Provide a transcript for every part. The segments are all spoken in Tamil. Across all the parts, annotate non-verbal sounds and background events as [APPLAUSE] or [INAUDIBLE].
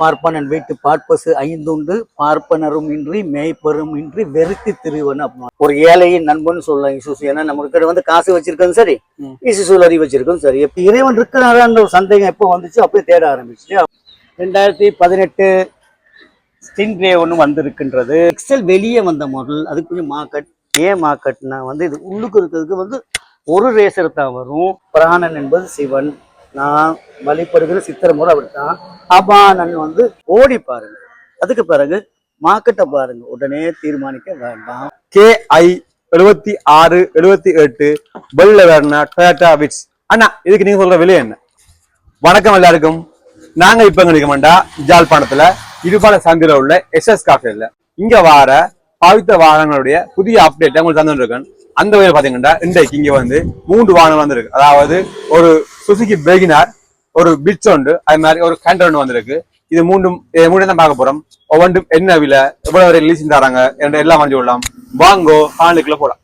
பார்ப்பனன் வீட்டு பார்ப்பசு ஐந்துண்டு பார்ப்பனரும் இன்றி மேய்ப்பரும் இன்றி வெறுத்து திருவன் அப்படின்னா ஒரு ஏழையின் நண்பன் சொல்லலாம் இசுசு. ஏன்னா நம்ம கிட்ட வந்து காசு வச்சிருக்கோம் சரி. இசுசு அறி வச்சிருக்கோம் சரி. எப்ப இறைவன் இருக்கிறாரான்ற ஒரு சந்தேகம் எப்போ வந்துச்சு அப்பயே தேட ஆரம்பிச்சு ரெண்டாயிரத்தி பதினெட்டு ஸ்டின்ரே ஒன்று வந்திருக்கின்றது. எக்ஸல் வெளியே வந்த மாடல் அதுக்கு கொஞ்சம் மார்க்கெட் ஏன் மார்க்கெட்னா வந்து இது உள்ளுக்கு இருக்கிறதுக்கு வந்து ஒரு ரேசர் தான் வரும். பிராணன் என்பது சிவன். நான் வழிபடுகிற சித்திரமோட அப்படித்தான் அபானன் வந்து ஓடி பாருங்க. அதுக்கு பிறகு மார்க்கெட்டை பாருங்க. உடனே தீர்மானிக்க வேண்டாம். கேஐ எழுபத்தி ஆறு எழுபத்தி எட்டு பெல்ல வேணா டொயாட்டா விட்ஸ் அண்ணா இதுக்கு நீங்க சொல்ற விலை என்ன? வணக்கம் எல்லாருக்கும். நாங்க இப்ப எங்க நிற்கமாண்டா ஜாழ்ப்பாணத்துல இருபால சந்தில உள்ள எஸ்எஸ் காஃபில இங்க வார பாவித்த வாகனங்களுடைய புதிய அப்டேட் உங்களுக்கு தந்துருக்கேன். அந்த வகையில் பாத்தீங்கன்னா இன்றைக்கு இங்க வந்து மூன்று வாகனம் வந்திருக்கு. அதாவது ஒரு சுசுகி பெகினார் ஒரு பிட்ஸ் உண்டு. அது மாதிரி ஒரு கேண்டர் வந்திருக்கு. இது மூண்டும் மூணு தான் பார்க்க போறோம். ஒவ்வொன்றும் என்ன விலை எவ்வளவு ரிலீஸ் தராங்க என்ற எல்லாம் வாங்கி விடலாம். வாங்கோ காலுக்குள்ள போலாம்.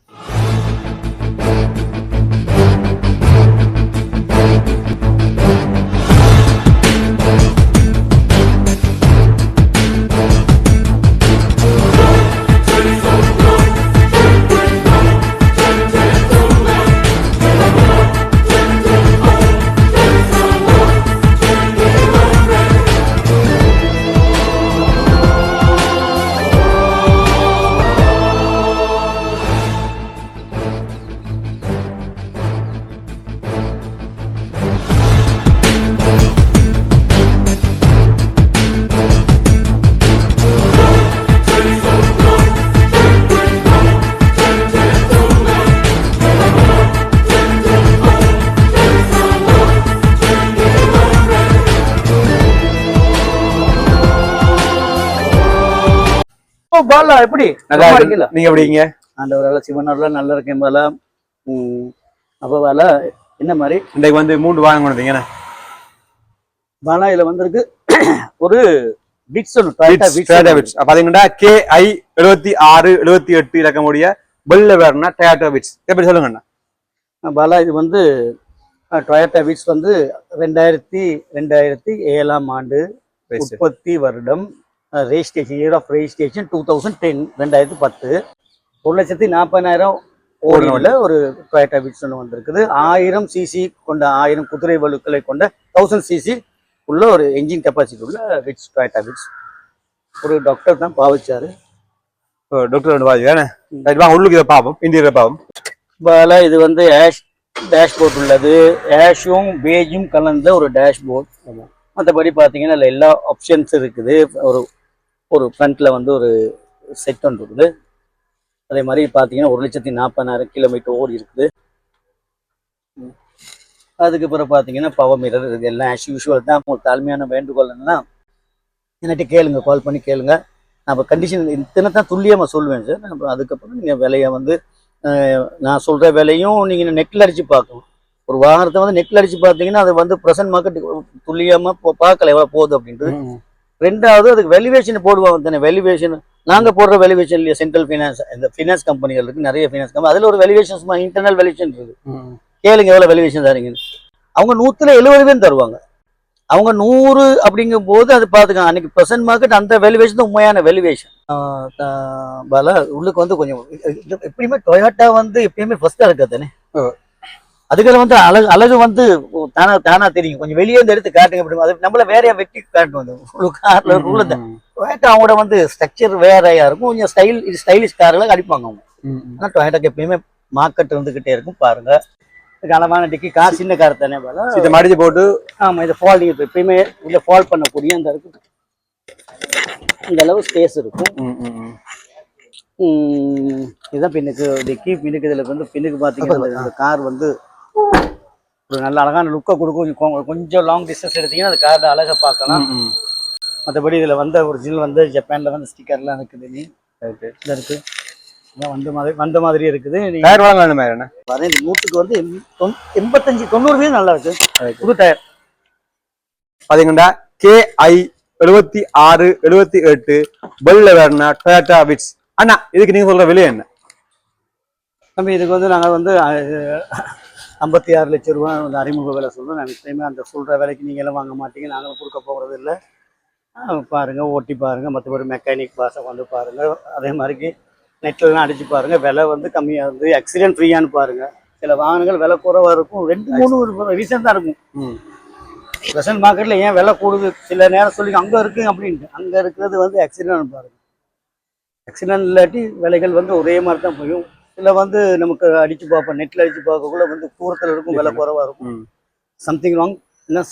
ஓ பாலா எப்படி? நல்லா. இருக்கீங்களா? நீங்க எப்படிங்க ஆண்டவரால சிவனர்ல நல்லா இருக்கேன் பாலா. ம், அப்ப பாலா என்ன மாதிரி? இன்றைக்கு வந்து மூன்று வாகனம் கொண்டு வந்தீங்க பாலா இதுல வந்திருக்கு ஒரு பிட்ஸ் ஒன்று பாத்தீங்கன்னா கேஐ எழுபத்தி ஆறு எழுபத்தி எட்டு இலக்கமுடைய பெல்ல வேர்னா டொயாட்டா விட்ஸ் எப்படி சொல்லுங்கண்ணா பாலா இது வந்து டொயட்டா விட்ஸ் வந்து ரெண்டாயிரத்தி ரெண்டாயிரத்தி ஏழாம் ஆண்டு உற்பத்தி வருடம். Registration year of registration two thousand ten ரெண்டாயிரத்தி பத்து. ஒரு லட்சத்தி நாற்பதாயிரம் ஓடியில் ஒரு டொயட்டா விட்ஸ் ஒன்று வந்திருக்குது. ஆயிரம் சிசி கொண்ட ஆயிரம் குதிரை வலுக்களை கொண்ட தௌசண்ட் சிசி உள்ள ஒரு என்ஜின் கெப்பாசிட்டி உள்ள விட்ஸ் டொயட்டா விட்ஸ் ஒரு டாக்டர் தான் பாவிச்சாரு. டாக்டர் வாங்க உள்ளுக்கு இதை பார்ப்போம் இந்தியரை பார்ப்போம். பால இது வந்து ஆஷ் டேஷ்போர்ட் உள்ளது. ஆஷும் பேஜும் கலந்த ஒரு டேஷ்போர்ட் மற்றபடி பார்த்தீங்கன்னா அதில் எல்லா ஆப்ஷன்ஸ் இருக்குது. ஒரு ஒரு ஃப்ரண்ட்டில் வந்து ஒரு செட் ஒன்று இருக்குது. அதே மாதிரி பார்த்தீங்கன்னா ஒரு லட்சத்தி நாற்பதாயிரம் கிலோமீட்டர் ஓடி இருக்குது. அதுக்கப்புறம் அதுக்கு பிறகு பார்த்தீங்கன்னா பவர் மீரர் இது எல்லாம் ஆஸ் யூஷுவல் தான். உங்களுக்கு தாழ்மையான வேண்டுகோள் என்னன்னா என்கிட்ட கேளுங்க கால் பண்ணி கேளுங்க. நான் கண்டிஷன் இத்தனை தான் துல்லியமாக சொல்லுவேன் சார் அப்புறம் அதுக்கப்புறம் நீங்கள் விலையை வந்து நான் சொல்கிற விலையும் நீங்கள் நெட்டில் அடித்து பார்க்கணும் ஒரு வாகனத்தை வந்து நெட்டில் அடித்து பார்த்தீங்கன்னா அது வந்து ப்ரெசன்ட் மார்க்கெட் துல்லியமாக பார்க்கல எவ்வளோ போகுது அப்படின்றது. ரெண்டாவது அதுக்கு வெலிவேஷன் போடுவாங்க தானே? வெலிவேஷன் நாங்க போடுற வெலிவேஷன் இல்லையா? சென்ட்ரல் ஃபைனான்ஸ் இந்த ஃபினான்ஸ் கம்பெனிகள் இருக்கு நிறைய ஃபினான்ஸ் கம்பெனி அதுல ஒரு வெலிவேஷன் சும்மா இன்டர்னல் வெலிவேஷன் இருக்கு. கேளுங்க எவ்வளவு வெலிவேஷன் தரீங்க. அவங்க நூத்துல எழுபது பேர் தருவாங்க. அவங்க நூறு அப்படிங்கும் போது அது பாத்துக்க அன்னைக்கு ப்ரெசன்ட் மார்க்கெட் அந்த வெலிவேஷன் தான் உண்மையான வெலிவேஷன் பாலா உள்ளுக்கு வந்து கொஞ்சம் எப்படியுமே டொயோட்டா வந்து எப்பயுமே ஃபர்ஸ்டா இருக்கா தானே? ஓ. அதுக்கு வந்து அழகு அழகு வந்து தானா தானா தெரியும். கொஞ்சம் வெளியே இருந்து எடுத்து காட்டுங்க அப்படி அது நம்மள வேறையா வெட்டி காட்டும் அது. கார்ல உள்ள டொயேட்டா அவங்களோட வந்து ஸ்ட்ரக்சர் வேறையா இருக்கும். கொஞ்சம் ஸ்டைல் ஸ்டைலிஷ் காரில் அடிப்பாங்க அவங்க. ஆனால் டொயேட்டாக்கு எப்பயுமே மார்க்கெட் இருந்துகிட்டே இருக்கும். பாருங்க. அளவான டிக்கி கார் சின்ன கார் தானே போல? இதை மடிச்சு போட்டு. ஆமா இது ஃபால் இப்போ எப்பயுமே உள்ள ஃபால் பண்ணக்கூடிய அந்த இருக்கு. இந்த அளவு ஸ்பேஸ் இருக்கும். இதுதான் பின்னுக்கு டிக்கி பின்னுக்கு இதில் வந்து பின்னுக்கு பார்த்தீங்கன்னா இந்த கார் வந்து ஒரு நல்ல அழகான லுக்கை கொடுக்கும். கொஞ்சம் லாங் டிஸ்டன்ஸ் எடுத்தீங்கன்னா அந்த காரோட அழகை பார்க்கலாம். மற்றபடி இதில் வந்த ஒரிஜினல் வந்து ஜப்பானில் வந்து ஸ்டிக்கர்லாம் இருக்குது. நீ இதில் இருக்கு. இதான் வந்த மாதிரி வந்த மாதிரி இருக்குது. டயர் வழங்க வேணும் என்ன? இந்த நூற்றுக்கு வந்து எண்பத்தஞ்சு தொண்ணூறு வீதம் நல்லா இருக்கு. புது டயர் பாத்தீங்கன்னா கேஐ எழுபத்தி ஆறு எழுபத்தி எட்டு பெல்ல வேர்னா டொயாட்டா விட்ஸ் அண்ணா இதுக்கு நீங்க சொல்ற விலை என்ன? தம்பி இதுக்கு வந்து நாங்கள் வந்து ஐம்பத்தி ஆறு லட்சம் ரூபா வந்து அறிமுக விலை சொல்றோம். நான் எப்பயுமே அந்த சொல்கிற விலைக்கு நீங்க எல்லாம் வாங்க மாட்டீங்க. நாங்களும் கொடுக்க போகிறது இல்லை. ஆ, பாருங்க ஓட்டி பாருங்க. மற்றபடி மெக்கானிக் பாஸை வந்து பாருங்க. அதே மாதிரிக்கு நெட்லலாம் அடிச்சு பாருங்க. விலை வந்து கம்மியாக இருந்து ஆக்சிடென்ட் ஃப்ரீயான்னு பாருங்க. சில வாகனங்கள் விலை குறைவா இருக்கும். ரெண்டு மூணு ரீசன் தான் இருக்கும். ம். ப்ரெசன்ட் மார்க்கெட்ல ஏன் விலை கூடுது? சில நேரம் சொல்லி அங்க இருக்கு அப்படின்ட்டு. அங்க இருக்கிறது வந்து ஆக்சிடென்ட் பாருங்க. ஆக்சிடென்ட் இல்லாட்டி விலைகள் வந்து ஒரே மாதிரி தான் போயும். சில வந்து நமக்கு அடிச்சு பார்ப்போம் நெட்ல அடிச்சு பார்க்கக்குள்ள வந்து தூரத்துல இருக்கும் விலை குறைவா இருக்கும். சம்திங் ராங் என்ன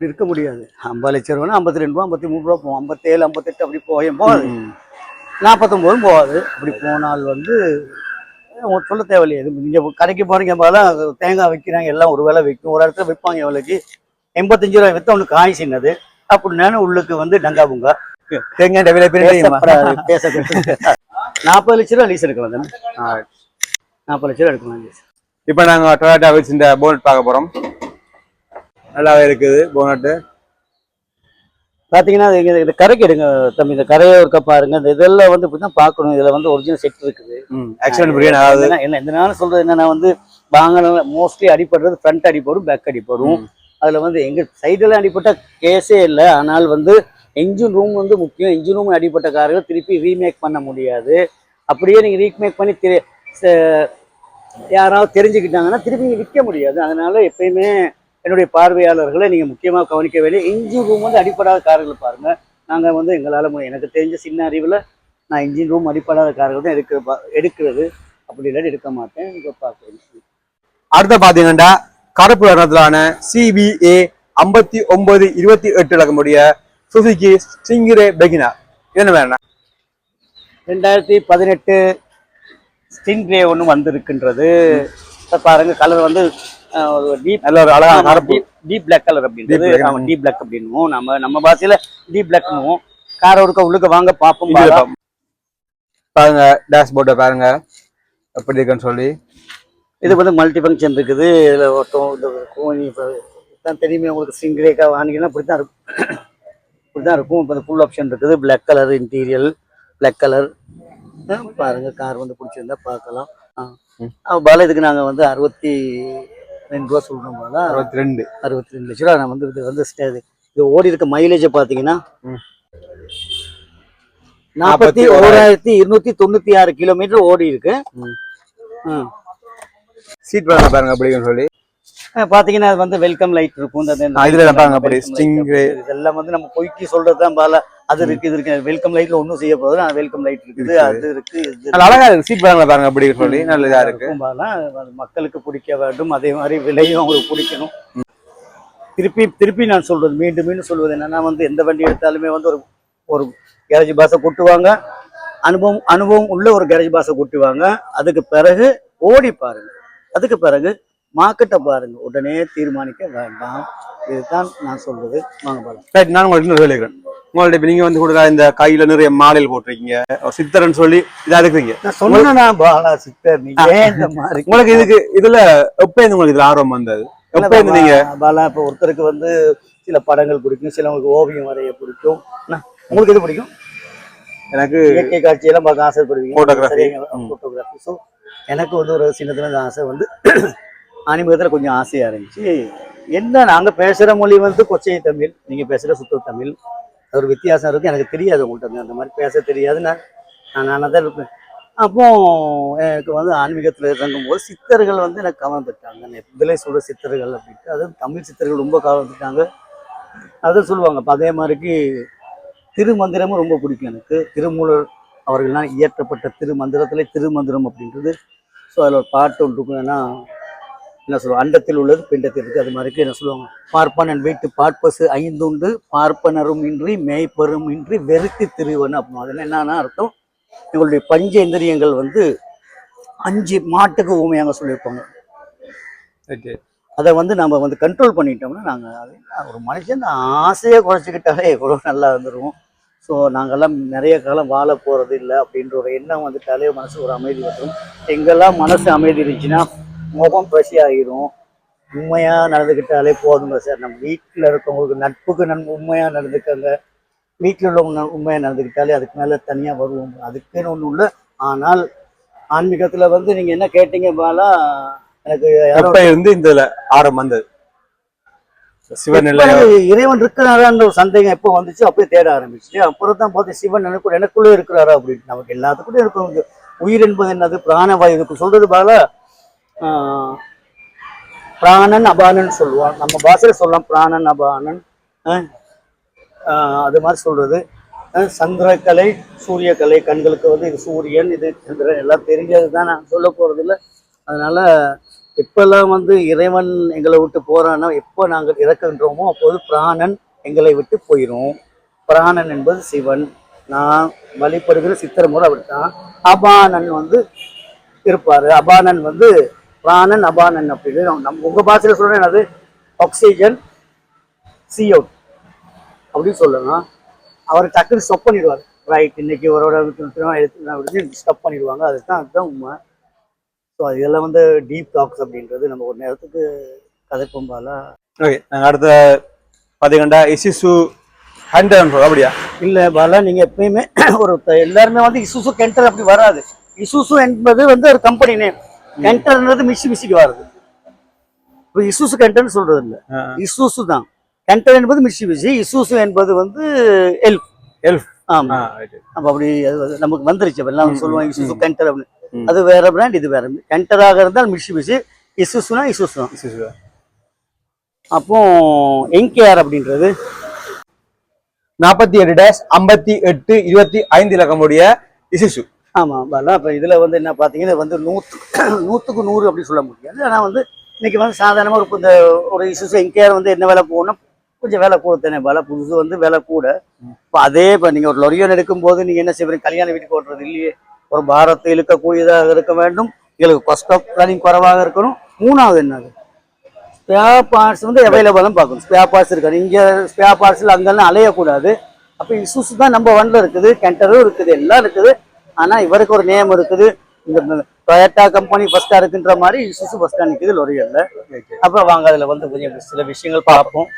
இருக்க முடியாது. ஐம்பது லட்சம் ரூபா ஐம்பத்தி ரெண்டு ரூபா ஐம்பத்தி மூணு ரூபா போகும். ஐம்பத்தேழு ஐம்பத்தெட்டு அப்படி போயும் போகாது. நாற்பத்தொம்போதும் போகாது. அப்படி போனால் வந்து உங்களுக்கு சொல்ல தேவையில்லையே இது நீங்கள் கடைக்கு போறீங்க போதெல்லாம் தேங்காய் விற்கிறாங்க எல்லாம் ஒரு விலை விற்கும். ஒரு இடத்துல விற்பாங்க எவ்வளோக்கு எண்பத்தஞ்சு ரூபாய் விற்ற ஒன்று காய் சின்னது. அப்படின்னா உள்ளுக்கு வந்து டங்கா புங்கா. தேங்காய் விலை பேச நாற்பது லட்ச ரூபா லீஸ் எடுக்கலாம் தானே நாற்பது லட்ச ரூபா எடுக்கலாம் லீஸ் இப்போ நாங்க டொயோட்டா வச்சு இந்த போனட் பார்க்க போறோம். நல்லாவே இருக்குது போனட்டு பார்த்தீங்கன்னா இது இந்த கரைக்கு எடுங்க தம்பி. இந்த கரையை இருக்க பாருங்க. இந்த இதெல்லாம் வந்து இப்படி தான் பார்க்கணும். இதில் வந்து ஒரிஜினல் செட் இருக்குது. ஆக்சிடென்ட் ஃப்ரீ அதாவது. என்ன இந்த நாள் சொல்றது என்னன்னா வந்து வாகனம் மோஸ்ட்லி அடிபடுறது ஃப்ரண்ட் அடிப்படும் பேக் அடிப்படும். அதுல வந்து எங்க சைடெல்லாம் அடிபட்ட கேஸே இல்லை. ஆனால் வந்து என்ஜின் ரூம் வந்து முக்கியம். என்ஜின் ரூம் அடிப்பட்ட கார்கள் திருப்பி ரீமேக் பண்ண முடியாது. அப்படியே நீங்கள் ரீமேக் பண்ணி திரு- யாராவது தெரிஞ்சுக்கிட்டாங்கன்னா திருப்பி நீங்க விற்க முடியாது. அதனால் எப்பயுமே என்னுடைய பார்வையாளர்களை நீங்கள் முக்கியமாக கவனிக்க வேண்டிய இன்ஜின் ரூம் வந்து அடிப்படாத கார்கள் பாருங்கள் நாங்கள் வந்து எங்களால் முடியும் எனக்கு தெரிஞ்ச சின்ன அறிவில் நான் இன்ஜின் ரூம் அடிப்படாத கார்கள் தான் எடுக்கிற பா- எடுக்கிறது. அப்படி இல்லாட்டி எடுக்க மாட்டேன். இங்கே பார்க்குறேன் அடுத்த பார்த்தீங்கன்னா கருப்பு நிறத்திலான சிபிஏ ஐம்பத்தி ஒன்பது இருபத்தி எட்டு இலக்கமுடைய சுசுகி சிங்கிரே பெகினா என்ன வேணா ரெண்டாயிரத்தி பதினெட்டு ஸ்டின்ரே ஒன்று வந்திருக்கின்றது இப்ப பாருங்க கலர் வந்து டீப் நல்ல ஒரு அழகான கருப்பு டீப் பிளாக் கலர் அப்படின்றது. ஆமா டீப் பிளாக் அப்படின்னுவோம் நம்ம நம்ம பாஷையில டீப் பிளாக்னுவோம் காரை ஒருக்க உள்ளுக்க வாங்க பார்ப்போம் பாருங்க டேஷ்போர்ட்டை பாருங்க எப்படி இருக்குன்னு சொல்லி இது வந்து மல்டி ஃபங்க்ஷன் இருக்குது இதில் தான் தெரியுமே உங்களுக்கு ஸ்டிங்ரேக்கா வாங்கினீங்கன்னா இப்படி தான் இருக்கும் இப்படி தான் இருக்கும். இப்போ ஃபுல் ஆப்ஷன் இருக்குது. Black colour interior black colour பாருங்க கார் வந்து பிடிச்சிருந்தா பார்க்கலாம். ஆ. பாலா இதுக்கு நாங்கள் வந்து அறுபத்தி ரெண்டு ரூபா சொல்கிறோம் பாலா. அறுபத்தி ரெண்டு. அறுபத்தி ரெண்டு லட்ச ரூபா. நான் வந்து இது வந்து ஸ்டே இது. ஓடி இருக்க மைலேஜை பார்த்தீங்கன்னா. நாற்பத்தி ஓராயிரத்தி இருநூத்தி தொண்ணூத்தி ஆறு கிலோமீட்டர் ஓடி இருக்கு. சீட் பாருங்க பாருங்க எப்படி இருக்குன்னு சொல்லி. அஹ் பாத்தீங்கன்னா அது வந்து வெல்கம் லைட் இருக்கும். இதுல பாருங்க அப்படி. அப்படி இதெல்லாம் வந்து நம்ம பொய்க்கு சொல்றதுதான் பால. அது இருக்கு இது இருக்கு. வெல்கம் லைட்ல ஒன்றும் செய்ய போகுது வெல்கம் லைட் இருக்குது அது இருக்கு அழகா இருக்கு. சீட் பாருங்க பாருங்க அப்படி சொல்லி. நல்ல இதா இருக்கு. மக்களுக்கு பிடிக்க வேண்டும். அதே மாதிரி விலையும் அவங்களுக்கு பிடிக்கணும். திருப்பி திருப்பி நான் சொல்றது மீண்டும் மீண்டும் சொல்வது என்னன்னா வந்து எந்த வண்டி எடுத்தாலுமே வந்து ஒரு ஒரு கேரேஜ் பாஸை கூட்டுவாங்க. அனுபவம் அனுபவம் உள்ள ஒரு கேரேஜ் பாஸை கூட்டுவாங்க. அதுக்கு பிறகு ஓடி பாருங்க. அதுக்கு பிறகு மார்க்கெட்டை பாருங்க. உடனே தீர்மானிக்க வேண்டாம். இதுதான் நான் சொல்றது. வாங்க பாருங்க. ரைட் நான் உங்களுக்கு சொல்லிக்கிறேன் உங்கள்ட்ட இப்ப நீங்க வந்து கூட இந்த கையில நிறைய மாலையில் போட்டிருக்கீங்க. சித்தரன் சொல்லி இதா இருக்கிறீங்க நான் சொன்னா பாலா சித்தர் நீ ஏன் இந்த மாதிரி உங்களுக்கு இதுக்கு இதுல எப்ப உங்களுக்கு இதுல ஆர்வம் வந்தது? எப்ப நீங்க பாலா இப்போ ஒருத்தருக்கு வந்து சில படங்கள் பிடிக்கும் சிலவங்களுக்கு ஓவியம் வரைய பிடிக்கும். உங்களுக்கு எது பிடிக்கும்? எனக்கு இயற்கை காட்சியெல்லாம் பார்க்க ஆசைப்படுவீங்க. ம். ஃபோட்டோகிராஃபி ஸோ எனக்கு வந்து ஒரு சின்னத்துல இந்த ஆசை வந்து ஆன்மீகத்தில் கொஞ்சம் ஆசையாக இருந்துச்சு. என்ன நாங்கள் பேசுகிற மொழி வந்து கொச்சை தமிழ் நீங்கள் பேசுகிற சுத்த தமிழ். அது ஒரு வித்தியாசம் இருக்குது எனக்கு தெரியாது உங்கள்கிட்ட அந்த மாதிரி பேச தெரியாது. நான் நான் நானாக தான் இருப்பேன். அப்போ எனக்கு வந்து ஆன்மீகத்தில் இறங்கும் போது சித்தர்கள் வந்து எனக்கு கவர்ந்துட்டாங்க இதில் சொல்கிற சித்தர்கள் அப்படின்ட்டு அது தமிழ் சித்தர்கள் ரொம்ப கவர்ந்துட்டாங்க அதை சொல்லுவாங்க. இப்போ அதே மாதிரிக்கு திருமந்திரமும் ரொம்ப பிடிக்கும் எனக்கு. திருமூலர் அவர்கள்லாம் இயற்றப்பட்ட திருமந்திரத்திலே திருமந்திரம் அப்படின்றது. ஸோ அதில் ஒரு பாட்டு ஒன்று இருக்கும். ஏன்னா என்ன சொல்லுவாங்க அண்டத்தில் உள்ளது பிண்டத்தில் இருக்கு அது மாதிரி என்ன சொல்லுவாங்க பார்ப்பனன் வீட்டு பார்ப்பசு ஐந்துண்டு பார்ப்பனரும் இன்றி மேய்ப்பரும் இன்றி வெறுத்தி திருவன் அப்படின்னு. அதில் என்னன்னா அர்த்தம் எங்களுடைய பஞ்சேந்திரியங்கள் வந்து அஞ்சு மாட்டுக்கு ஊமையாக சொல்லியிருப்பாங்க. Okay. அதை வந்து நம்ம வந்து கண்ட்ரோல் பண்ணிட்டோம்னா நாங்கள் ஒரு மனுஷன் ஆசையை குறைச்சிக்கிட்டாலே எவ்வளோ நல்லா இருந்துருவோம். ஸோ நாங்கெல்லாம் நிறைய காலம் வாழ போகிறது இல்லை அப்படின்ற ஒரு எண்ணம் வந்துட்டாலே மனசு ஒரு அமைதி வந்துடும் எங்கெல்லாம் மனசு அமைதி இருந்துச்சுன்னா முகம் பசி ஆகிரும் உண்மையாக நடந்துக்கிட்டாலே போதும் சார். நம்ம வீட்டில் இருக்கவங்களுக்கு நட்புக்கு நன் உண்மையாக நடந்துக்கங்க. வீட்டில் உள்ளவங்க உண்மையாக நடந்துக்கிட்டாலே அதுக்கு மேலே தனியாக வருவோம். அதுக்குன்னு ஒன்றும் இல்லை. ஆனால் ஆன்மீகத்தில் வந்து நீங்கள் என்ன கேட்டீங்க பாலா? எனக்கு எப்ப இருந்து இந்த ஆர்வம் வந்தது? சிவன் இறைவன் இருக்கிறாரான்ற ஒரு சந்தேகம் எப்போ வந்துச்சு? அப்பயே தேட ஆரம்பிச்சு அப்புறம் தான் பார்த்து சிவன் எனக்கு எனக்குள்ள இருக்கிறாரா அப்படின்னு. நமக்கு எல்லாத்துக்கும் இருக்கும் உயிர் என்பது என்னது? பிராணவாயு இதுக்கு சொல்றது பால பிராணன் அபானன் சொல்லுவான். நம்ம பாஷையில் சொல்லலாம் பிராணன் அபானன். அது மாதிரி சொல்றது. சந்திரக்கலை சூரியக்கலை கண்களுக்கு வந்து இது சூரியன் இது சந்திரன் எல்லாம் தெரிஞ்சது தான் நான் சொல்ல போறது இல்லை அதனால எப்பெல்லாம் வந்து இறைவன் எங்களை விட்டு போகிறான்னா எப்போ நாங்கள் இறக்கின்றோமோ அப்போது பிராணன் எங்களை விட்டு போயிடும் பிராணன் என்பது சிவன். நான் வழிபடுகிற சித்திரமுறை அப்படித்தான். அபானன் வந்து இருப்பாரு. அபானன் வந்து பிராணன் அபானன் அப்படின்னு நம்ம உங்க பாஷையில சொல்றேன் அது ஆக்சிஜன் சி அவுட் அப்படின்னு சொல்லலாம் அவர் டக்குன்னு ஸ்டாப் பண்ணிடுவார். ரைட் இன்னைக்கு இவரோட எடுத்து ஸ்டாப் பண்ணிடுவாங்க. அதுதான் அதுதான் உண்மை. ஸோ அது இதெல்லாம் வந்து டீப் டாக்ஸ் அப்படின்றது நம்ம ஒரு நேரத்துக்கு கதைப்போம் போல. ஓகே நாங்க அடுத்த பாத்தீங்கன்னா இசிசு ஹண்ட்ரட் அப்படியா? இல்ல பாலா நீங்க எப்பயுமே ஒரு எல்லாருமே வந்து இசுசு கென்டர் அப்படி வராது. இசுசு என்பது வந்து ஒரு கம்பெனி நேம் கென்டர்ன்றது மிஷி மிஷிக்கு வருது இப்போ இசுசு கென்டர்னு சொல்றது இல்ல. இசுசு தான். கென்டர் என்பது மிஷி மிஷி இசுசு என்பது வந்து எல்ஃப் எல்ஃப் ஆமா. அப்ப அப்படி அது நமக்கு வந்துருச்சு. எல்லாம் சொல்லுவாங்க இசுசு கென்டர். அப்படின்னு. அது வேற பிராண்ட் இது வேற. கென்டராக இருந்தால் மிஷி மிஷி இசுசுனா இசுசு தான். அப்போ என்கேஆர் அப்படின்றது? நாற்பத்தி எட்டு டேஷ் ஐம்பத்தி எட்டு இருபத்தி ஐந்து இலக்கமுடைய இசிசு ஆமா பாலா அப்ப இதுல வந்து என்ன பாத்தீங்கன்னா இது வந்து நூத்து [CLEARS THROAT] நூத்துக்கு நூறு அப்படி சொல்ல முடியாது. ஆனா வந்து இன்னைக்கு வந்து சாதாரணமா ஒரு இந்த ஒரு இஷ்யூஸ் எங்கேயாவது வந்து என்ன வேலை போகணும்? கொஞ்சம் வேலை கூட தானே. பாலா புதுசு வந்து வேலை கூட. இப்போ அதே இப்போ நீங்க ஒரு லொரியன் எடுக்கும்போது நீங்க என்ன செய்வீங்க? கல்யாண வீட்டுக்கு ஓட்டுறது இல்லையே. ஒரு பாரத்தை இழுக்கக்கூடியதாக இருக்க வேண்டும். எங்களுக்கு காஸ்ட் ஆஃப் ரன்னிங் குறைவாக இருக்கணும். மூணாவது என்னது? ஸ்பேர் பார்ட்ஸ் வந்து அவைலபிளும் பார்க்கணும். ஸ்பேர் பார்ட்ஸ் இருக்காது. இங்கே ஸ்பேர் பார்ட்ஸில் அங்கெல்லாம் அலையக்கூடாது. அப்போ இஷ்யூஸ் தான் நம்ம வண்டில் இருக்குது. கெண்டரும் இருக்குது. எல்லாம் இருக்குது. ஆனால் இவருக்கு ஒரு நேம் இருக்குது. இந்த டொயட்டா கம்பெனி ஃபஸ்ட்டாக இருக்குன்ற மாதிரி இஷ்யூஸ் ஃபஸ்ட்டாக நிற்குது லொரியல்ல அப்போ வாங்க அதில் வந்து கொஞ்சம் சில விஷயங்கள் பார்ப்போம்.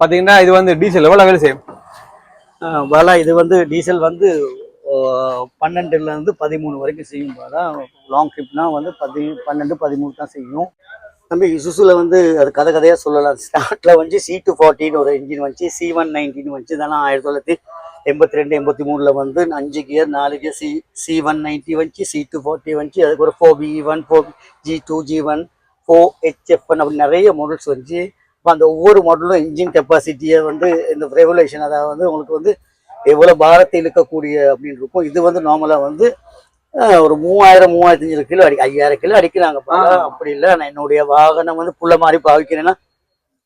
பாத்தீங்கன்னா இது வந்து டீசல் எவ்வளவு வேலை செய்யும் பாலா இது வந்து டீசல் வந்து ஆஹ் பன்னெண்டுல இருந்து பதிமூணு வரைக்கும் செய்யும் பாலா லாங் ட்ரிப்னா வந்து பதி பன்னெண்டு பதிமூணு தான் செய்யும். நம்ம இசுசுல வந்து அது கதை கதையா சொல்லலாம். ஸ்டார்ட்ல வந்து சி டூ ஃபார்ட்டின்னு ஒரு இன்ஜின் வந்துச்சு. சி ஒன் நைன்டீன் வந்துச்சு. இதெல்லாம் ஆயிரத்தி தொள்ளாயிரத்தி எண்பத்தி ரெண்டு எண்பத்தி மூணுல வந்து அஞ்சு கியர் நாலு gear C C one ninety வந்துச்சு சி டூ ஃபார்ட்டி வந்துச்சு அதுக்கு ஒரு four P one four G two G one four HF அப்படி நிறைய மாடல்ஸ் வந்துச்சு இப்போ அந்த ஒவ்வொரு மாடலும் இன்ஜின் கெப்பாசிட்டியை வந்து இந்த ரெகுலேஷன் அதாவது வந்து உங்களுக்கு வந்து எவ்வளோ பாரத்தை இழுக்கக்கூடிய அப்படின்னு இருக்கும். இது வந்து நார்மலாக வந்து ஒரு மூவாயிரம் மூவாயிரத்தி அஞ்சு கிலோ அடி ஐயாயிரம் கிலோ அடிக்கிறாங்க. அப்படி இல்லை. நான் என்னுடைய வாகனம் வந்து புள்ள மாதிரி பாவிக்கிறேன்னா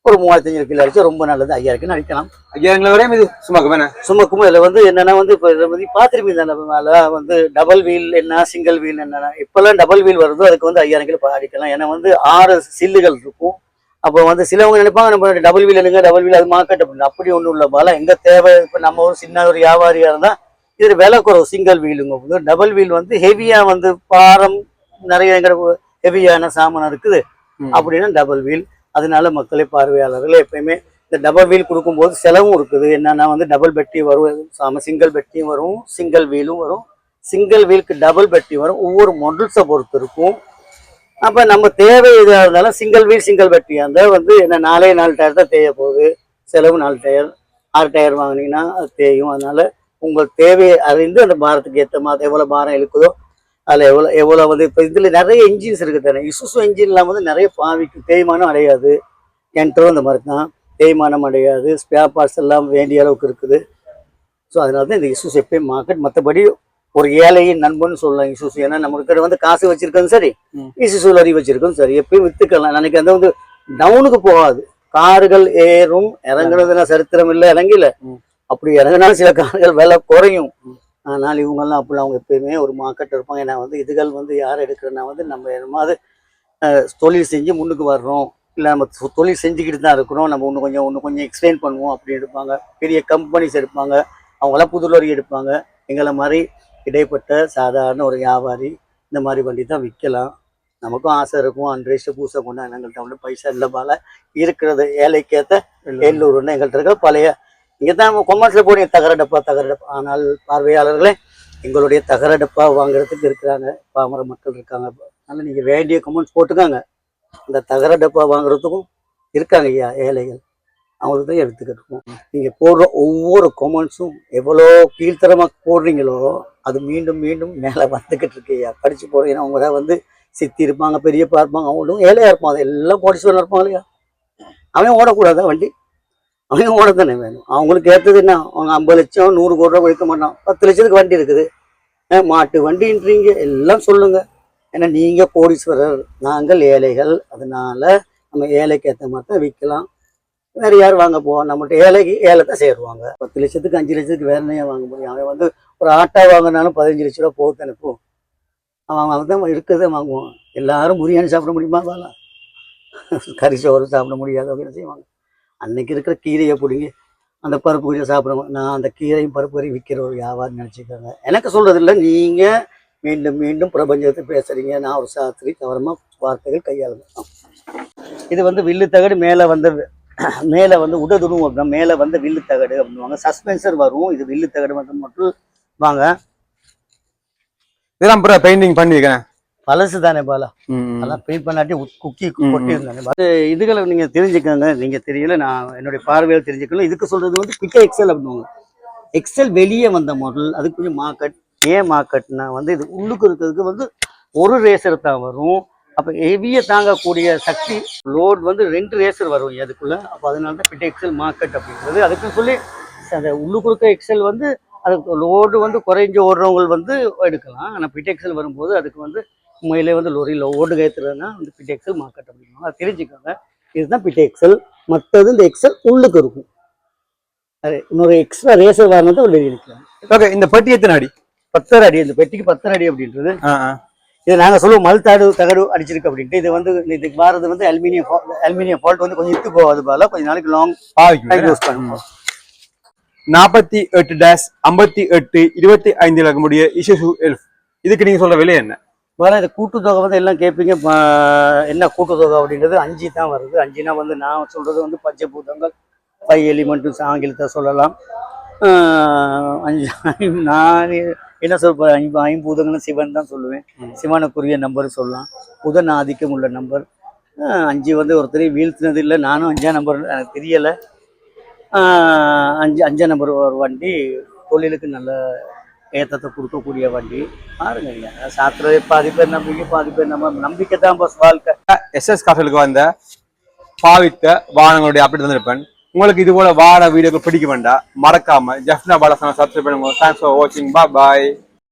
ஒரு மூவாயிரத்தி அஞ்சு கிலோ அடிச்சா ரொம்ப நல்லது. ஐயாயிரம் கிலோ அடிக்கலாம்? ஐயாயிரம் வரையும் இது சும்மாக்கு வேணா சுமக்கும் இதில் வந்து என்னன்னா வந்து இப்போ இதில் வந்து பார்த்துருப்பீங்க தானே மேலே வந்து டபுள் வீல் என்ன சிங்கிள் வீல் என்னன்னா இப்போல்லாம் டபுள் வீல் வருதோ அதுக்கு வந்து ஐயாயிரம் கிலோ அடிக்கலாம். ஏன்னா வந்து ஆறு சில்லுகள் இருக்கும். அப்போ வந்து சிலவங்க நினைப்பாங்க நம்ம டபுள் வீல் எடுங்க டபுள் வீல் அது மார்க்கெட் அப்படின்னு அப்படி ஒன்றும் இல்லை. பால எங்க தேவை இப்போ நம்ம ஒரு சின்ன ஒரு வியாபாரியா இருந்தால் இது விலை குறவு சிங்கிள் வீலுங்க வந்து டபுள் வீல் வந்து ஹெவியா வந்து பாரம் நிறைய எங்க ஹெவியான சாமான் இருக்குது. அப்படின்னா டபுள் வீல் அதனால மக்களை பார்வையாளர்கள் எப்பயுமே இந்த டபுள் வீல் கொடுக்கும்போது செலவும் இருக்குது. என்னன்னா வந்து டபுள் பெட்டி வரும் சாம சிங்கிள் பெட்டியும் வரும் சிங்கிள் வீலும் வரும். சிங்கிள் வீலுக்கு டபுள் பெட்டி வரும். ஒவ்வொரு மாடல்ஸை பொறுத்து இருக்கும். அப்போ நம்ம தேவை இதாக இருந்தாலும் சிங்கிள் வீல் சிங்கிள் பெட்டியாக இருந்தால் வந்து என்ன நாலே நாலு டயர் தான் தேய போகுது. செலவு நாலு டயர் ஆறு டயர் வாங்கினீங்கன்னா அது தேயும். அதனால உங்கள் தேவையை அறிந்து அந்த பாரத்துக்கு ஏற்ற மாதிரி எவ்வளோ பாரம் இழுக்குதோ அதில் எவ்வளோ எவ்வளோ வந்து இப்போ இதில் நிறைய இன்ஜின்ஸ் இருக்குது தானே. இசுசு இன்ஜின்லாம் வந்து நிறைய பாவிக்கு தேய்மானம் அடையாது. என்ட்ரும் அந்த மாதிரி தான். தேய்மானம் அடையாது. ஸ்பேர் பார்ட்ஸ் எல்லாம் வேண்டிய அளவுக்கு இருக்குது. ஸோ அதனால தான் இந்த இஷ்யூஸ் எப்பயும் மார்க்கெட் மற்றபடி ஒரு ஏழையின் நண்பன் சொல்லலாம் இஷ்யூஸ் ஏன்னா நம்மகிட்ட வந்து காசு வச்சிருக்கோம் சரி. இஷ்யூஸ் வரி வச்சிருக்கோம் சரி. எப்பயும் வித்துக்கலாம். எனக்கு அந்த வந்து டவுனுக்கு போகாது. கார்கள் ஏறும் இறங்குறதுல சரித்திரம் இல்லை இறங்கில. அப்படி இறங்கினாலும் சில கார்கள் விலை குறையும். ஆனால் இவங்கெல்லாம் அப்படிலாம் அவங்க எப்பயுமே ஒரு மார்க்கெட் இருப்பாங்க. ஏன்னா வந்து இதுகள் வந்து யார் எடுக்கிறனா வந்து நம்ம என்னமாவது தொழில் செஞ்சு முன்னுக்கு வர்றோம். இல்லை நம்ம தொழில் செஞ்சுக்கிட்டு தான் இருக்கிறோம். நம்ம இன்னும் கொஞ்சம் இன்னும் கொஞ்சம் எக்ஸ்பிளைன் பண்ணுவோம் அப்படி எடுப்பாங்க. பெரிய கம்பெனிஸ் எடுப்பாங்க. அவங்களாம் புது லோரி எடுப்பாங்க. எங்களை மாதிரி இடைப்பட்ட சாதாரண ஒரு வியாபாரி இந்த மாதிரி வண்டி தான் விற்கலாம். நமக்கும் ஆசை இருக்கும். அன்றைய பூசை கொண்டு எங்கள்கிட்ட வந்து பைசா இல்லை பால இருக்கிறது ஏழைக்கேற்ற எல்லூர்னு எங்கள்கிட்ட இருக்க பழைய இங்கே தான் கொமர்ஸில் போனீங்க தகர டப்பா தகர டப்பா ஆனால் பார்வையாளர்களே எங்களுடைய தகர டப்பா வாங்குறதுக்கு இருக்கிறாங்க. பாமர மக்கள் இருக்காங்க. அதனால் நீங்கள் வேண்டிய கமெண்ட்ஸ் போட்டுக்காங்க. இந்த தகர டப்பா வாங்குறதுக்கும் இருக்காங்க ஐயா ஏழைகள். அவங்களுக்கு தான் எடுத்துக்கிட்டுருக்கோம் நீங்கள் போடுற ஒவ்வொரு கொமெண்ட்ஸும் எவ்வளோ கீழ்த்தரமாக போடுறீங்களோ அது மீண்டும் மீண்டும் மேலே வந்துக்கிட்டு இருக்கு ஐயா. படித்து போடுறீங்க ஏன்னா அவங்க தான் வந்து சித்தி இருப்பாங்க பெரியப்பா இருப்பாங்க அவங்களும் ஏழையாக இருப்பாங்க. அது எல்லாம் கோடீஸ்வரன் இருப்பாங்க இல்லையா? அவன் ஓடக்கூடாதா வண்டி? அவன் ஓட தானே வேணும். அவங்களுக்கு ஏற்றது என்ன? அவங்க ஐம்பது லட்சம் நூறு கோடி ரூபா கொடுக்க மாட்டான் பத்து லட்சத்துக்கு வண்டி இருக்குது. மாட்டு வண்டின்றீங்க எல்லாம் சொல்லுங்க. ஏன்னா நீங்க கோடீஸ்வரர். நாங்கள் ஏழைகள். அதனால நம்ம ஏழைக்கு ஏற்ற மாதிரி தான் விற்கலாம். வேற யார் வாங்க போவோம் நம்மகிட்ட ஏழைக்கு ஏழை தான் சேருவாங்க. பத்து லட்சத்துக்கு அஞ்சு லட்சத்துக்கு வேற என்ன வாங்க முடியும் அவன் வந்து ஒரு ஆட்டோ வாங்கினாலும் பதினஞ்சு லட்ச ரூபா போகுது அனுப்பும் அவன் அவன் தான் இருக்கிறத வாங்குவான். எல்லாரும் பிரியாணி சாப்பிட முடியுமா? வாங்க. கறி சோறு சாப்பிட முடியாது. அப்படின்னு செய்வாங்க? அன்னைக்கு இருக்கிற கீரையை பிடிங்கி அந்த பருப்பு கீரை சாப்பிடுவோம் நான் அந்த கீரையும் பருப்பு கறியும் விற்கிற ஒரு வியாபாரம் நினச்சிக்கோங்க. எனக்கு சொல்கிறது இல்லை நீங்கள் மீண்டும் மீண்டும் பிரபஞ்சத்தை பேசுகிறீங்க நான் ஒரு சாஸ்திரி தவறமாக வார்த்தைகள் கையாளுங்க இது வந்து வில்லு தகடு மேலே வந்து [CLEARS THROAT] மேலே வந்து உடதுணும் அப்படின்னா மேலே வந்து வில்லு தகடு அப்படின்னுவாங்க. சஸ்பென்சர் வரும். இது வில்லு தகடு மட்டும் மட்டும் வாங்க. இதெல்லாம் பெயிண்டிங் பண்ணியிருக்கேன் பழசு தானே பாலா. அதெல்லாம் பெயிண்ட் பண்ணாட்டி குக்கி ம், கொட்டி இருந்தாங்க அது இதுகளை நீங்க தெரிஞ்சுக்கோங்க. நீங்க தெரியல நான் என்னுடைய பார்வையில் தெரிஞ்சுக்கணும் இதுக்கு சொல்றது வந்து குவிக்க எக்ஸல் அப்படின்னுவாங்க. எக்ஸல் வெளியே வந்த மாடல் அதுக்கு கொஞ்சம் மார்க்கெட் ஏன் மார்க்கெட்னா வந்து இது உள்ளுக்கு இருக்கிறதுக்கு வந்து ஒரு ரேசர் தான் வரும். அப்ப ஹெவியை தாங்கக்கூடிய சக்தி லோட் வந்து ரெண்டு ரேசர் வரும் அதுக்குள்ள. அப்போ அதனால தான் பிட்ட எக்ஸல் மார்க்கெட் அப்படிங்கிறது அதுக்குன்னு சொல்லி அந்த உள்ளுக்கு இருக்க எக்ஸல் வந்து அதுக்கு லோடு வந்து குறைஞ்சு ஓடுறவங்க வந்து எடுக்கலாம். ஆனால் பிட்ட எக்ஸல் வரும்போது அதுக்கு வந்து உண்மையிலே வந்து லொரியில் ஓடு கயத்துறதுனா வந்து பிட்ட எக்ஸல் மார்க்கெட் அப்படிங்கிறாங்க அதை தெரிஞ்சுக்கோங்க. இதுதான் பிட்ட எக்ஸல் மற்றது இந்த எக்ஸல் உள்ளுக்கு இருக்கும். அது இன்னொரு எக்ஸ்ட்ரா ரேசர் வாங்கினது ஒரு வெளியே நிற்கிறாங்க ஓகே இந்த பெட்டி எத்தனை அடி? பத்தரை அடி. இந்த பெட்டிக்கு பத்தரை அடி அப்படின்றது. இது நாங்க சொல்லுவோம் மல் தாடு தகடு அடிச்சிருக்கு அப்படின்ட்டு. இது வந்து இதுக்கு வாரது வந்து அலுமினியம் அலுமினியம் ஃபால்ட் வந்து கொஞ்சம் இத்து போகாது போல. கொஞ்ச நாளைக்கு லாங் யூஸ் பண்ணுவோம் நாற்பத்தி எட்டு டேஷ் ஐம்பத்தி எட்டு இருபத்தி ஐந்து இருக்கக்கூடிய இஷு எல்ஃப் இதுக்கு நீங்க சொல்ற விலை என்ன? வேற இந்த கூட்டுத்தொகை வந்து எல்லாம் கேட்பீங்க ப- என்ன கூட்டுத்தொகை அப்படின்றது அஞ்சு தான் வருது. அஞ்சுனா வந்து நான் சொல்றது வந்து பஞ்சபூதங்கள் ஃபைவ் எலிமெண்ட்ஸ் ஆங்கிலத்தை சொல்லலாம். அஞ்சு நான் என்ன சொல்றேன் ஐம்பு ஐம்பூதங்களும் சிவன் தான் சொல்லுவேன். சிவனுக்குரிய நம்பர் சொல்லலாம். புதன் ஆதிக்கம் உள்ள நம்பர் அஞ்சு வந்து ஒருத்தரையும் வீழ்த்தினது இல்லை. நானும் அஞ்சாம் நம்பர் எனக்கு தெரியலை. அஞ்சு அஞ்சாம் நம்பர் ஒரு வண்டி தொழிலுக்கு நல்ல ஏற்றத்தை கொடுக்கக்கூடிய வண்டி. பாருங்க ஐயா. சாத்திர பாதி பேர் நம்பிக்கை பாதி பேர் நம்ம நம்பிக்கை தான் பஸ் வாழ்க்கை. எஸ்எஸ் காசலுக்கு வந்த பாவித்த வாகனங்களுடைய அப்படி தந்திருப்பேன். உங்களுக்கு இது போல வார வீடியோக்கள் பிடிக்க வேண்டாம் மறக்காம. ஜஃப்னா பாலசனா சப்ஸ்கிரைப் பண்ணுங்க. தேங்க்ஸ் ஃபார் வாட்சிங் பா பாய்